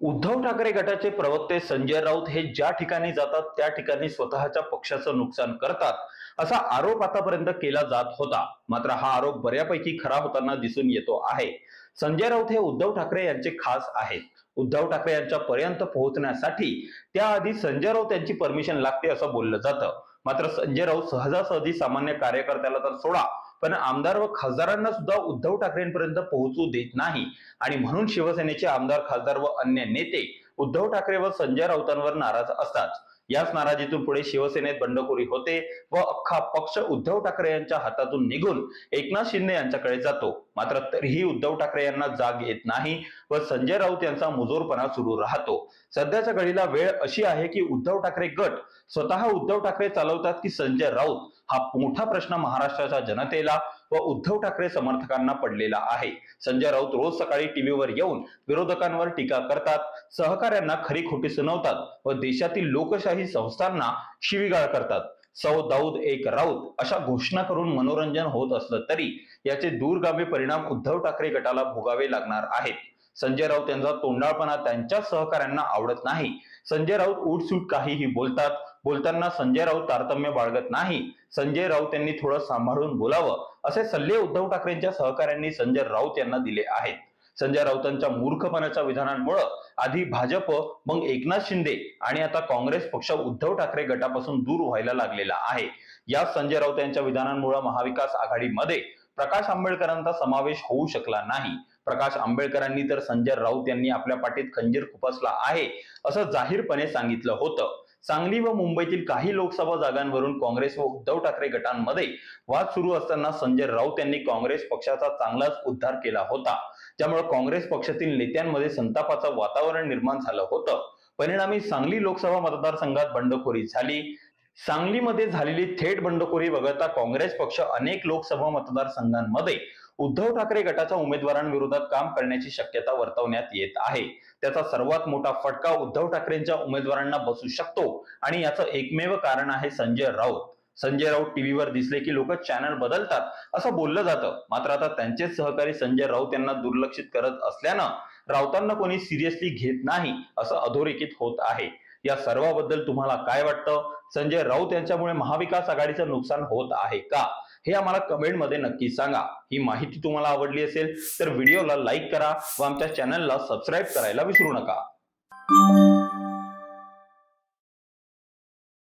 उद्धव ठाकरे गटाचे प्रवक्ते संजय राऊत हे ज्या ठिकाणी जातात त्या ठिकाणी स्वतःच्या पक्षाचं नुकसान करतात असा आरोप आतापर्यंत केला जात होता. मात्र हा आरोप बऱ्यापैकी खरा होताना दिसून येतो आहे. संजय राऊत हे उद्धव ठाकरे यांचे खास आहेत. उद्धव ठाकरे यांच्या पर्यंत पोहोचण्यासाठी त्याआधी संजय राऊत यांची परमिशन लागते असं बोललं जातं. मात्र संजय राऊत सहजासहजी सामान्य कार्यकर्त्याला तर सोडा पण आमदार व खासदारांना सुद्धा उद्धव ठाकरेंपर्यंत पोहोचू देत नाही. आणि म्हणून शिवसेनेचे आमदार खासदार व अन्य नेते उद्धव ठाकरे व संजय राऊतांवर नाराज असतात. याच नाराजीतून पुढे शिवसेनेत बंडखोरी होते व अख्खा पक्ष उद्धव ठाकरे यांच्या हातातून निघून एकनाथ शिंदे यांच्याकडे जातो. मात्र तरीही उद्धव ठाकरे यांना जाग येत नाही व संजय राऊत यांचा मुजोरपणा सुरू राहतो. सध्याच्या घडीला वेळ अशी आहे की उद्धव ठाकरे गट स्वतः उद्धव ठाकरे चालवतात की संजय राऊत हा मोठा प्रश्न महाराष्ट्राच्या जनतेला व उद्धव ठाकरे समर्थकांना पडलेला आहे. संजय राऊत रोज सकाळी टीव्हीवर येऊन विरोधकांवर टीका करतात सहकाऱ्यांना खरी खोटी सुनावतात व देशातील लोकशाही संस्थांना शिवीगाळ करतात. सौ दाऊद एक राऊत अशा घोषणा करून मनोरंजन होत असलं तरी याचे दूरगामी परिणाम उद्धव ठाकरे गटाला भोगावे लागणार आहेत. संजय राऊत यांचा तोंडाळपणा त्यांच्या सहकाऱ्यांना आवडत नाही. संजय राऊत उठसूट काहीही बोलतात. बोलताना संजय राऊत तारतम्य बाळगत नाही. संजय राऊत यांनी थोडं सांभाळून बोलावं असे सल्ले उद्धव ठाकरेंच्या सहकाऱ्यांनी संजय राऊत यांना दिले आहेत. संजय राऊतांच्या मूर्खपणाच्या विधानांमुळे आधी भाजप मग एकनाथ शिंदे आणि आता काँग्रेस पक्ष उद्धव ठाकरे गटापासून दूर व्हायला लागलेला आहे. या संजय राऊत यांच्या विधानांमुळे महाविकास आघाडीमध्ये प्रकाश आंबेडकरांचा समावेश होऊ शकला नाही. प्रकाश आंबेडकरांनी तर संजय राऊत यांनी आपल्या पाठीत खंजीर खुपसला आहे असं जाहीरपणे सांगितलं होतं. सांगली व मुंबईतील काही लोकसभा जागांवरून काँग्रेस व उद्धव ठाकरे गटांमध्ये वाद सुरू असताना संजय राऊत यांनी काँग्रेस पक्षाचा चांगलाच उद्धार केला होता. त्यामुळे काँग्रेस पक्षातील नेत्यांमध्ये संतापाचं वातावरण निर्माण झालं होतं. परिणामी सांगली लोकसभा मतदारसंघात बंडखोरी झाली. सांगलीमध्ये झालेली थेट बंडखोरी वगळता काँग्रेस पक्ष अनेक लोकसभा मतदारसंघांमध्ये उद्धव ठाकरे गटाच्या उमेदवारांविरोधात काम करण्याची शक्यता वर्तवण्यात येत आहे. त्याचा सर्वात मोठा फटका उद्धव ठाकरेंच्या उमेदवारांना बसू शकतो आणि याचं एकमेव कारण आहे संजय राऊत. संजय राऊत टीव्हीवर दिसले की लोक चॅनल बदलतात असं बोललं जातं. मात्र आता त्यांचेच सहकारी संजय राऊत यांना दुर्लक्षित करत असल्यानं राऊतांना कोणी सिरियसली घेत नाही असं अधोरेखित होत आहे. या सर्वाबद्दल तुम्हाला काय वाटतं? संजय राऊत यांच्यामुळे महाविकास आघाडीचं नुकसान होत आहे का? हे आम्हाला कमेंटमध्ये नक्की सांगा. ही माहिती तुम्हाला आवडली असेल तर व्हिडिओला लाईक करा व आमच्या चॅनलला सबस्क्राईब करायला विसरू नका.